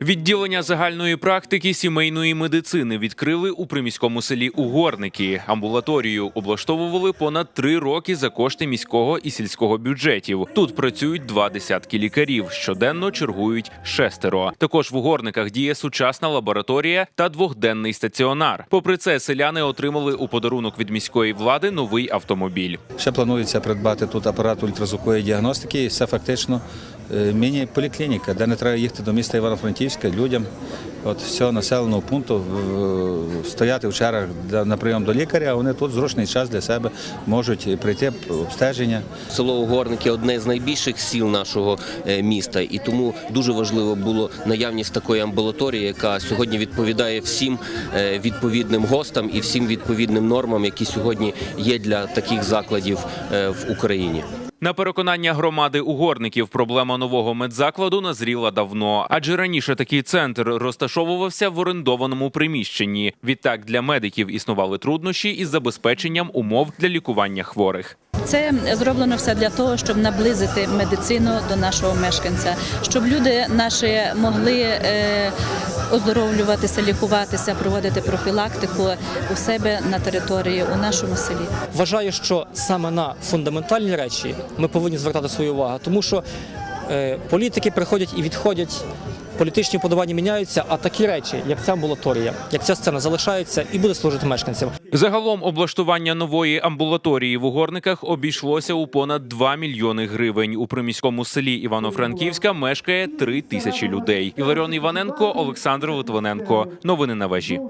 Відділення загальної практики сімейної медицини відкрили у приміському селі Угорники. Амбулаторію облаштовували понад три роки за кошти міського і сільського бюджетів. Тут працюють два десятки лікарів. Щоденно чергують шестеро. Також в угорниках діє сучасна лабораторія та двохденний стаціонар. Попри це, селяни отримали у подарунок від міської влади новий автомобіль. Ще планується придбати тут апарат ультразвукової діагностики. І Це фактично міні-поліклініка, де не треба їхати до міста Івано-Франківська людям от з цього населеного пункту стояти в чергах на прийом до лікаря, а вони тут зручний час для себе можуть прийти обстеження. Село Угорники одне з найбільших сіл нашого е, міста, і тому дуже важливо було наявність такої амбулаторії, яка сьогодні відповідає всім е, відповідним гостам і всім відповідним нормам, які сьогодні є для таких закладів е, в Україні. На переконання громади угорників проблема нового медзакладу назріла давно, адже раніше такий центр розташовувався в орендованому приміщенні. Відтак для медиків існували труднощі із забезпеченням умов для лікування хворих. Це зроблено все для того, щоб наблизити медицину до нашого мешканця, щоб люди наші могли е, оздоровлюватися, лікуватися, проводити профілактику у себе на території у нашому селі. Вважаю, що саме на фундаментальні речі ми повинні звертати свою увагу, тому що е, політики приходять і відходять. Політичні вподобання міняються, а такі речі, як ця амбулаторія, як ця сцена, залишається і буде служити мешканцям. Загалом облаштування нової амбулаторії в угорниках обійшлося у понад 2 мільйони гривень. У приміському селі Івано-Франківська мешкає 3 тисячі людей. Іларіон Іваненко, Олександр Литвиненко. Новини на вежі.